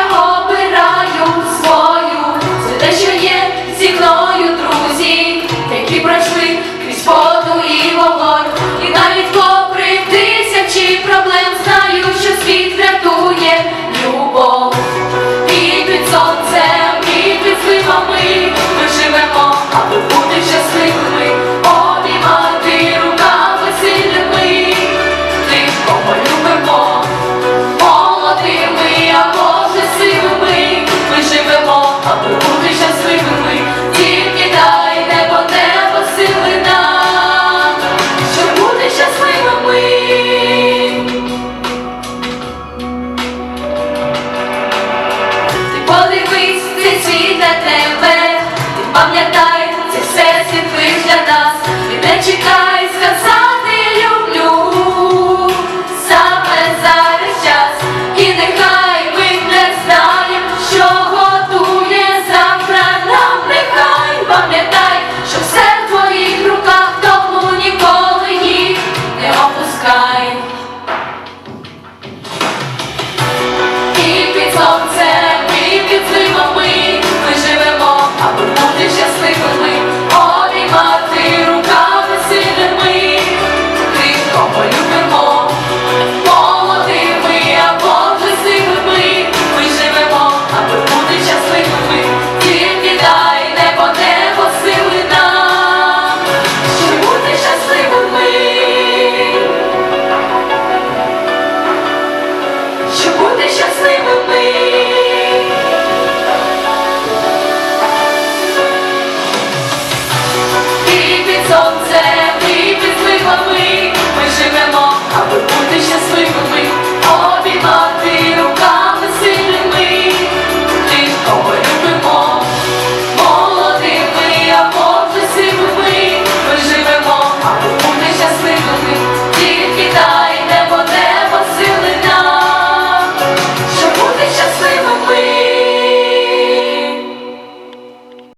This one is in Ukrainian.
я обираю свою, це те, що є зі мною, друзі, які пройшли. 정